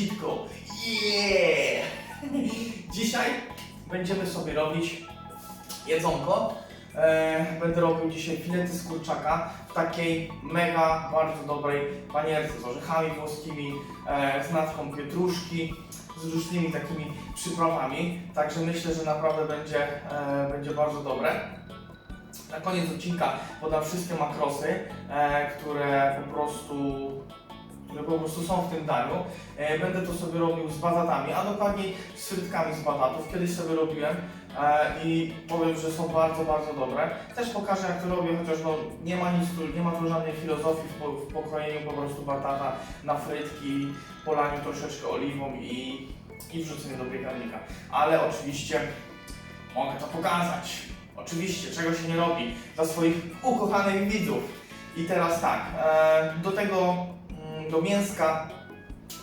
Sitko. Yeah! Dzisiaj będziemy sobie robić jedzonko. E, będę robił dzisiaj filety z kurczaka w takiej mega, bardzo dobrej panierce z orzechami włoskimi, e, z natką pietruszki, z różnymi takimi przyprawami. Także myślę, że naprawdę będzie, e, będzie bardzo dobre. Na koniec odcinka podam wszystkie makrosy, które po prostu które po prostu są w tym daniu. E, będę to sobie robił z bazatami, a dokładniej z frytkami z batatów. Kiedyś sobie robiłem e, i powiem, że są bardzo, bardzo dobre. Też pokażę jak to robię, chociaż no, nie ma nic tu, nie ma tu żadnej filozofii w, po, w pokrojeniu po prostu batata na frytki, polaniu troszeczkę oliwą i, i wrzuceniu do piekarnika. Ale oczywiście mogę to pokazać. Oczywiście, czego się nie robi dla swoich ukochanych widzów. I teraz tak, e, do tego, do mięska,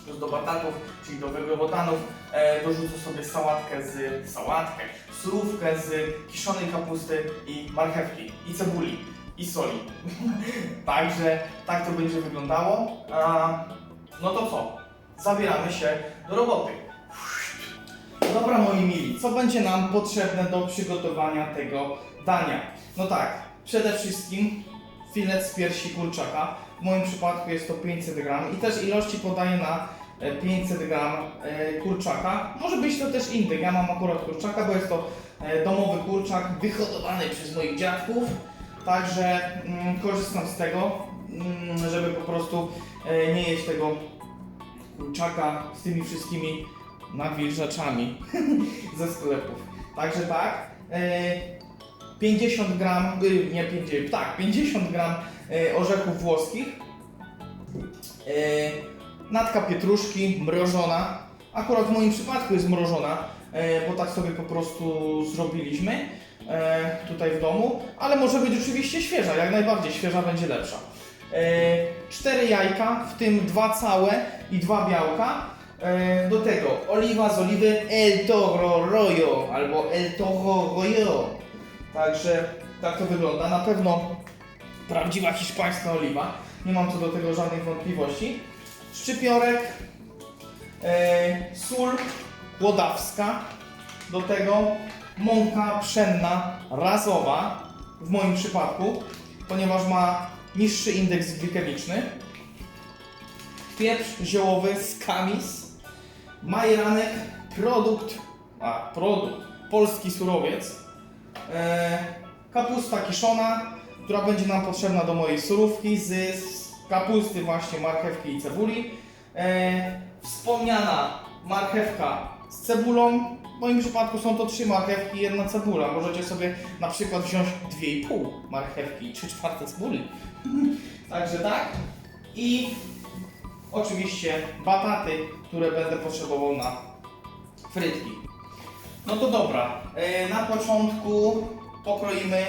plus do batatów, czyli do węglowodanów, e, dorzucę sobie sałatkę z, sałatkę, surówkę z kiszonej kapusty i marchewki, i cebuli, i soli. Także tak to będzie wyglądało. A, no to co? Zabieramy się do roboty. Dobra moi mili, co będzie nam potrzebne do przygotowania tego dania? No tak, przede wszystkim filet z piersi kurczaka. W moim przypadku jest to 500 gram i też ilości podaję na e, 500 gram e, kurczaka. Może być to też indyk, ja mam akurat kurczaka, bo jest to e, domowy kurczak wyhodowany przez moich dziadków. Także mm, korzystam z tego, mm, żeby po prostu e, nie jeść tego kurczaka z tymi wszystkimi nawilżaczami ze sklepów. Także tak, e, 50 gram, y, nie 50, tak, 50 gram e, orzechów włoskich, e, natka pietruszki mrożona, akurat w moim przypadku jest mrożona, bo tak sobie po prostu zrobiliśmy tutaj w domu, ale może być oczywiście świeża, jak najbardziej świeża będzie lepsza. Cztery jajka, w tym dwa całe i dwa białka. Do tego oliwa z oliwy El Toro Royo albo El Toro Royo. Także tak to wygląda. Na pewno prawdziwa hiszpańska oliwa. Nie mam co do tego żadnych wątpliwości. Szczypiorek, e, sól łodawska. Do tego mąka pszenna razowa w moim przypadku, ponieważ ma niższy indeks glikemiczny. Pieprz ziołowy z kamis. Majeranek, produkt, a produkt, polski surowiec. E, kapusta kiszona, która będzie nam potrzebna do mojej surówki z, kapusty właśnie, marchewki i cebuli. E, wspomniana marchewka z cebulą. W moim przypadku są to trzy marchewki i jedna cebula. Możecie sobie na przykład wziąć 2,5 marchewki i 3 czwarte cebuli. Także tak. I oczywiście bataty, które będę potrzebował na frytki. No to dobra, e, na początku pokroimy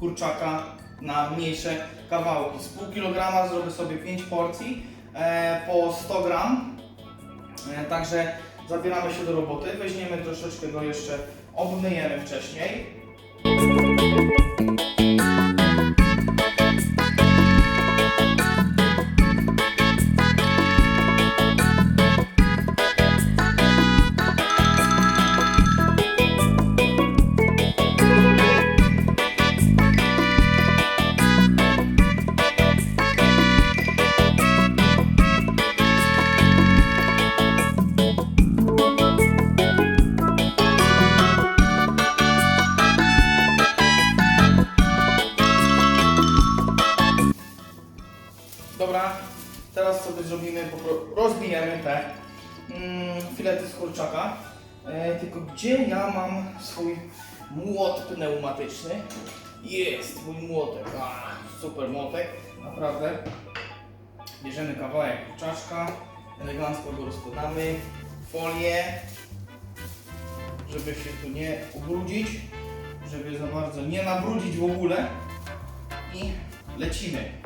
kurczaka na mniejsze kawałki. Z pół kilograma zrobię sobie 5 porcji e, po 100 gram. E, Także zabieramy się do roboty. Weźmiemy troszeczkę go jeszcze, obmyjemy wcześniej. Teraz sobie zrobimy, rozbijemy te mm, filety z kurczaka. E, tylko gdzie ja mam swój młot pneumatyczny? Jest mój młotek. A, super młotek, naprawdę. Bierzemy kawałek kurczaczka, elegancko go rozkładamy, folię, żeby się tu nie ubrudzić, żeby za bardzo nie nabrudzić w ogóle i lecimy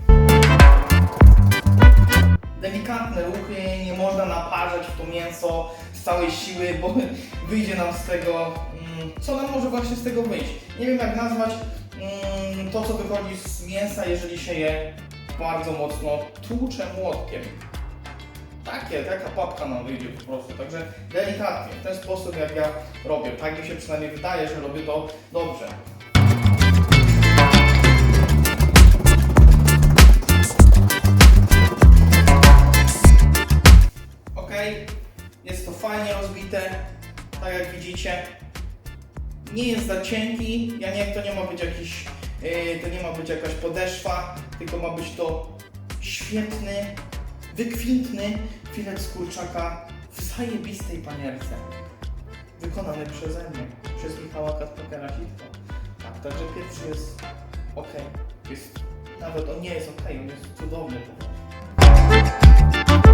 z całej siły, bo wyjdzie nam z tego, mm, co nam może właśnie z tego wyjść. Nie wiem jak nazwać mm, to, co wychodzi z mięsa, jeżeli się je bardzo mocno tłuczę młotkiem. Takie, taka papka nam wyjdzie po prostu, także delikatnie, w ten sposób jak ja robię. Tak mi się przynajmniej wydaje, że robię to dobrze. Ok, fajnie rozbite, tak jak widzicie. Nie jest za cienki, ja nie, to nie ma być jakiś, yy, to nie ma być jakaś podeszwa, tylko ma być to świetny, wykwintny filet z kurczaka w zajebistej panierce. Wykonany przeze mnie, przez Michała Katpakera Hitko. Tak, także pierwszy jest ok. Jest, nawet on nie jest ok, on jest cudowny po prostu.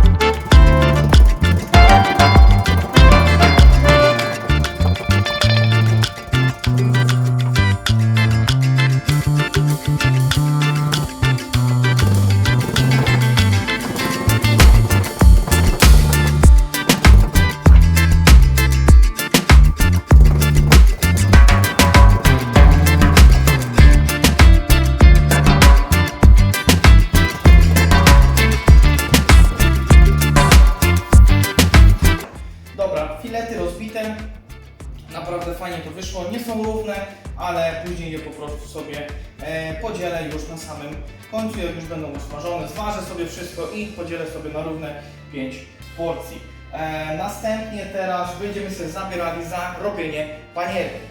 Końcu, jak już będą usmażone. Zważę sobie wszystko i podzielę sobie na równe 5 porcji. E, następnie teraz będziemy sobie zabierali za robienie panierki.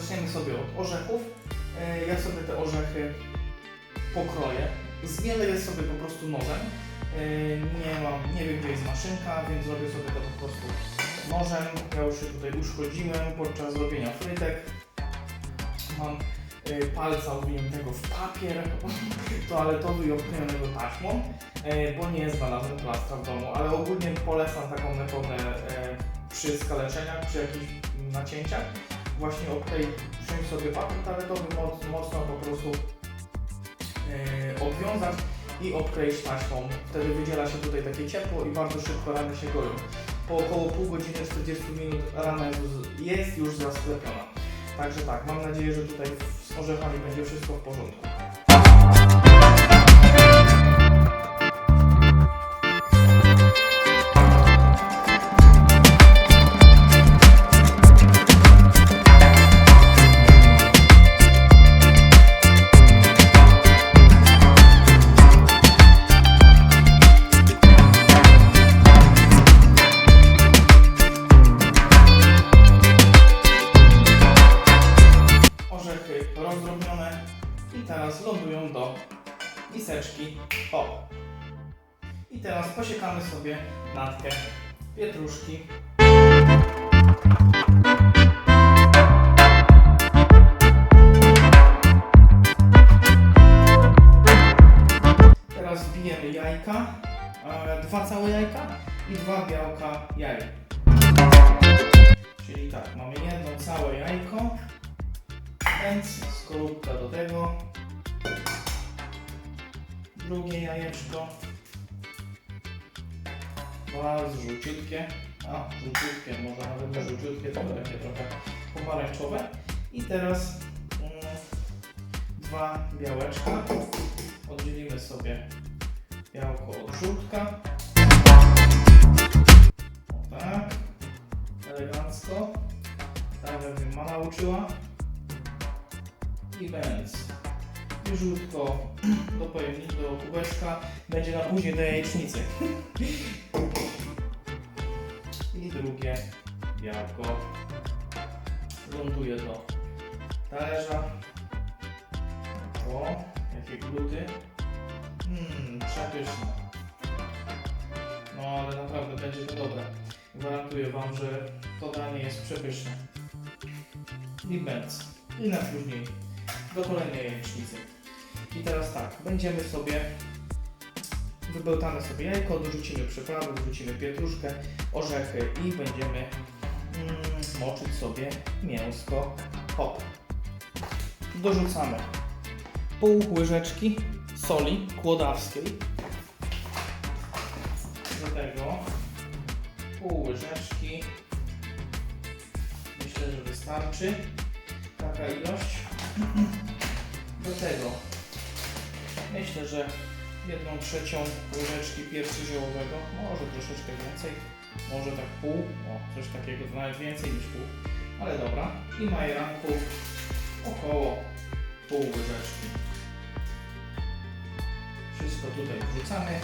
Zaczniemy sobie od orzechów. E, ja sobie te orzechy pokroję. Zmielę je sobie po prostu nożem. Yy, Nie mam, nie wiem gdzie jest maszynka, więc zrobię sobie to po prostu nożem. Ja już się tutaj uszkodziłem podczas robienia frytek. Mam palca owiniętego w papier toaletowy i obklejonego taśmą, yy, bo nie znalazłem plastra w domu, ale ogólnie polecam taką metodę yy, przy skaleczeniach, przy jakichś nacięciach. Właśnie obklej, wziąć sobie papier toaletowy, moc, mocno po prostu obwiązać i obkleić taśmą. Wtedy wydziela się tutaj takie ciepło i bardzo szybko rany się goją. Po około pół godziny, 40 minut rana jest już zasklepiona. Także tak, mam nadzieję, że tutaj z orzechami będzie wszystko w porządku. Jajka, e, dwa całe jajka i dwa białka jaj. Czyli tak, mamy jedno całe jajko, więc skorupka do tego, drugie jajeczko, bardzo żółciutkie, a żółciutkie, może nawet nie żółciutkie, tylko takie trochę pomarańczowe. I teraz mm, dwa białeczka, oddzielimy sobie białko od żółtka, o tak, elegancko, tak jak mnie mama uczyła, i więc żółtko do pojemnika, do kubeczka. Będzie na później do jajecznicy. I drugie białko ląduje do talerza. O, jakie gluty. Mmm, przepyszne. No ale naprawdę będzie to dobre. Gwarantuję Wam, że to danie jest przepyszne. I bęc. I na później do kolejnej jajecznicy. I teraz tak, będziemy sobie wybełtamy sobie jajko, dorzucimy przyprawy, dorzucimy pietruszkę, orzechy i będziemy mm, moczyć sobie mięsko hop. Dorzucamy pół łyżeczki soli kłodawskiej. Do tego pół łyżeczki. Myślę, że wystarczy taka ilość. Do tego myślę, że jedną trzecią łyżeczki pieprzu ziołowego, może troszeczkę więcej, może tak pół, o coś takiego, to nawet więcej niż pół, ale dobra. I majeranku około pół łyżeczki. Wszystko tutaj wrzucamy.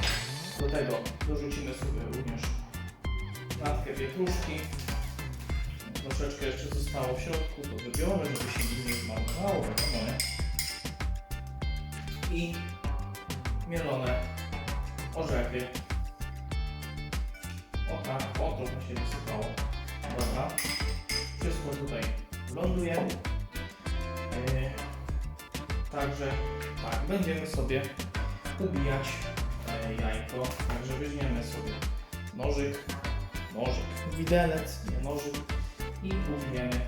Do tego dorzucimy sobie również natkę pietruszki. Troszeczkę jeszcze zostało w środku, to wybiorę, żeby się nie zmarnowało, wiadomo, nie? I mielone orzechy. O tak, o trochę się wysypało. Dobra. Wszystko tutaj lądujemy. Yy, Także tak, będziemy sobie ubijać e, jajko. Także weźmiemy sobie nożyk, nożyk, widelec, nie nożyk i ubijemy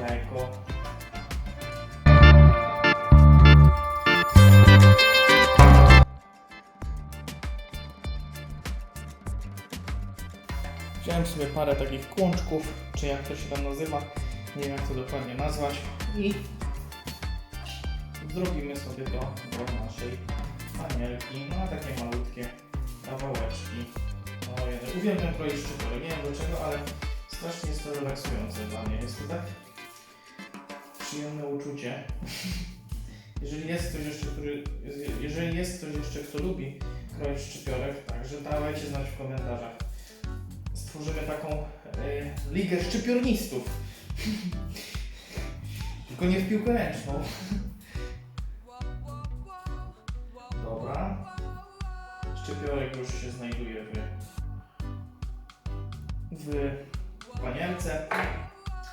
jajko. Wziąłem sobie parę takich kłączków, czy jak to się tam nazywa, nie wiem jak to dokładnie nazwać i zrobimy sobie to do naszej panierki, no takie malutkie kawałeczki. No, jeden. Uwielbiam kroić szczypy, nie wiem dlaczego, ale strasznie jest to relaksujące dla mnie. Jest to tak przyjemne uczucie. Jeżeli jest ktoś jeszcze, który, jeżeli jest ktoś jeszcze, kto lubi kroić szczypiorek, także dawajcie znać w komentarzach. Stworzymy taką e, ligę szczypiornistów. Tylko nie w piłkę ręczną. Szczypiorek już się znajduje w, w panierce.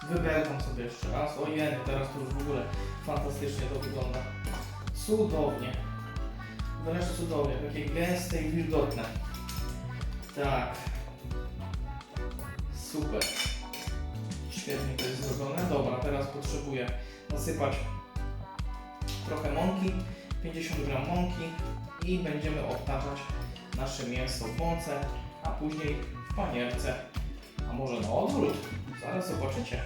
Wybełkam sobie jeszcze raz. Ojej, teraz to już w ogóle fantastycznie to wygląda. Cudownie. Wręcz cudownie. Takie gęste i wilgotne. Tak. Super. Świetnie to jest zrobione. Dobra, teraz potrzebuję nasypać trochę mąki. 50 g mąki i będziemy obtaczać nasze mięso w mące, a później w panierce. A może na odwrót? Zaraz zobaczycie.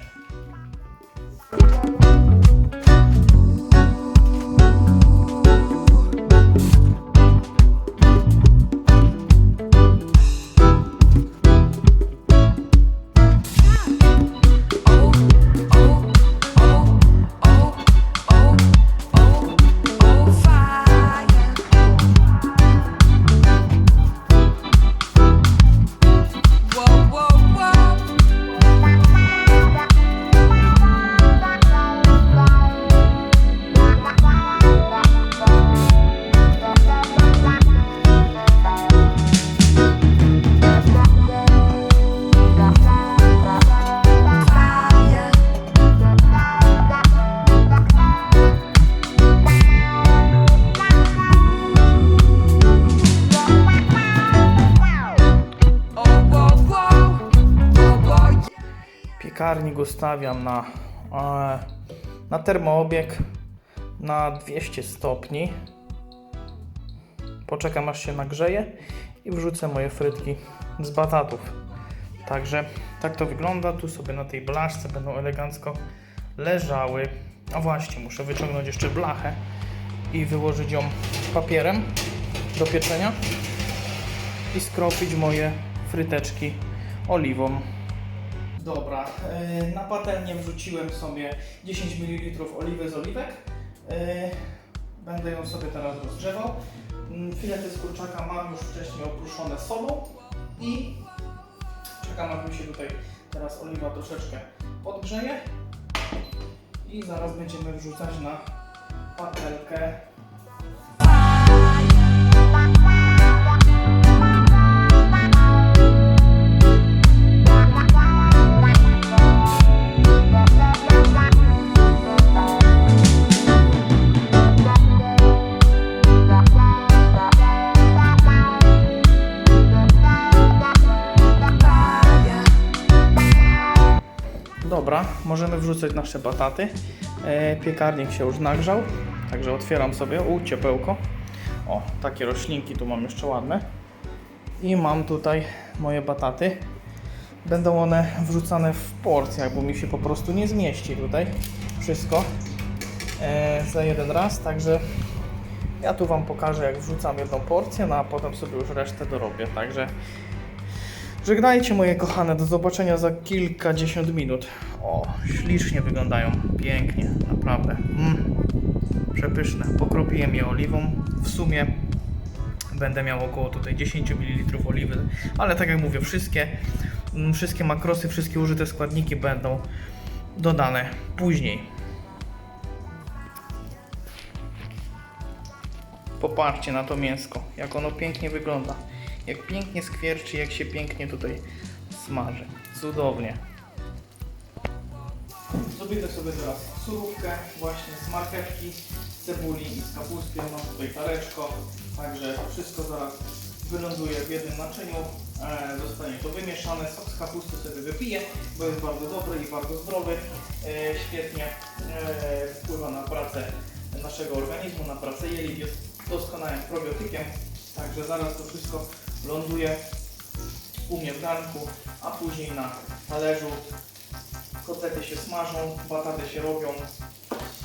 Piekarnik ustawiam na, e, na termoobieg na 200 stopni. Poczekam aż się nagrzeje i wrzucę moje frytki z batatów. Także tak to wygląda. Tu sobie na tej blaszce będą elegancko leżały. A właśnie, muszę wyciągnąć jeszcze blachę i wyłożyć ją papierem do pieczenia i skropić moje fryteczki oliwą. Dobra, yy, na patelnię wrzuciłem sobie 10 ml oliwy z oliwek. Yy, Będę ją sobie teraz rozgrzewał. Mm, Filety z kurczaka mam już wcześniej oprószone solą i czekam aż mi się tutaj teraz oliwa troszeczkę podgrzeje i zaraz będziemy wrzucać na patelkę możemy wrzucać nasze bataty. E, piekarnik się już nagrzał, także otwieram sobie, u, ciepełko. O, takie roślinki tu mam jeszcze ładne. I mam tutaj moje bataty. Będą one wrzucane w porcjach, bo mi się po prostu nie zmieści tutaj wszystko e, za jeden raz, także Ja tu Wam pokażę, jak wrzucam jedną porcję, no a potem sobie już resztę dorobię. Także żegnajcie moje kochane, do zobaczenia za kilkadziesiąt minut. O, ślicznie wyglądają, pięknie, naprawdę. Mm, przepyszne. Pokropiłem je oliwą. W sumie będę miał około tutaj 10 ml oliwy, ale tak jak mówię, wszystkie, mm, wszystkie makrosy, wszystkie użyte składniki będą dodane później. Popatrzcie na to mięsko, jak ono pięknie wygląda. Jak pięknie skwierczy, jak się pięknie tutaj smaży. Cudownie. Zrobimy sobie teraz surówkę właśnie z marchewki, z cebuli i z kapustki. Mam tutaj tareczko, także wszystko zaraz wyląduje w jednym naczyniu. E, zostanie to wymieszane. Sok z kapusty sobie wypiję, bo jest bardzo dobry i bardzo zdrowy. E, świetnie e, wpływa na pracę naszego organizmu, na pracę jelit. Jest doskonałym probiotykiem. Także zaraz to wszystko ląduje u mnie w garnku, a później na talerzu Kotlety się smażą, bataty się robią.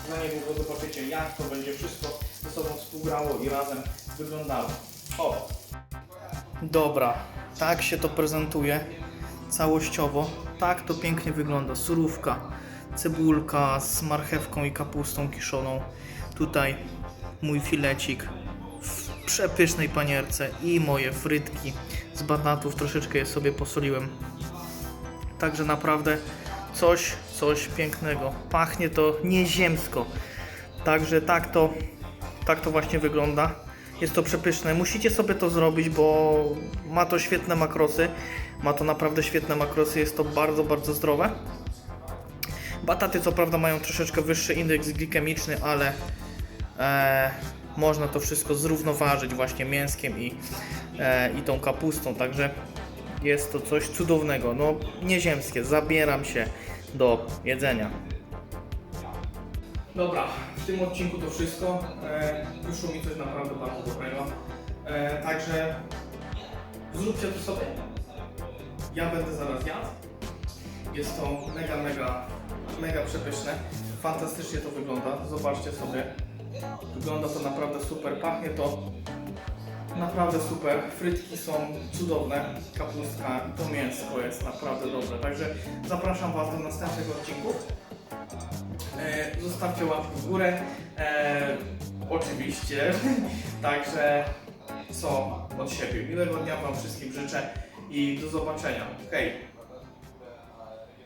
Za niedługo zobaczycie jak to będzie wszystko ze sobą współgrało i razem wyglądało. O! Dobra, tak się to prezentuje całościowo. Tak to pięknie wygląda. Surówka, cebulka z marchewką i kapustą kiszoną. Tutaj mój filecik przepysznej panierce i moje frytki z batatów. Troszeczkę je sobie posoliłem. Także naprawdę coś, coś pięknego. Pachnie to nieziemsko. Także tak to, tak to właśnie wygląda. Jest to przepyszne. Musicie sobie to zrobić, bo ma to świetne makrosy. Ma to naprawdę świetne makrosy. Jest to bardzo, bardzo zdrowe. Bataty co prawda mają troszeczkę wyższy indeks glikemiczny, ale e, można to wszystko zrównoważyć właśnie mięskiem i, e, i tą kapustą. Także jest to coś cudownego, no nieziemskie. Zabieram się do jedzenia. Dobra, w tym odcinku to wszystko. E, wyszło mi coś naprawdę bardzo dobrego. E, także zróbcie to sobie. Ja będę zaraz jadł. Jest to mega, mega, mega przepyszne. Fantastycznie to wygląda. Zobaczcie sobie. Wygląda to naprawdę super. Pachnie to Naprawdę super. Frytki są cudowne. Kapustka to mięsko jest naprawdę dobre. Także zapraszam Was do następnych odcinków. E, zostawcie łapkę w górę. E, oczywiście. Także co od siebie. Miłego dnia Wam wszystkim życzę i do zobaczenia. Hej!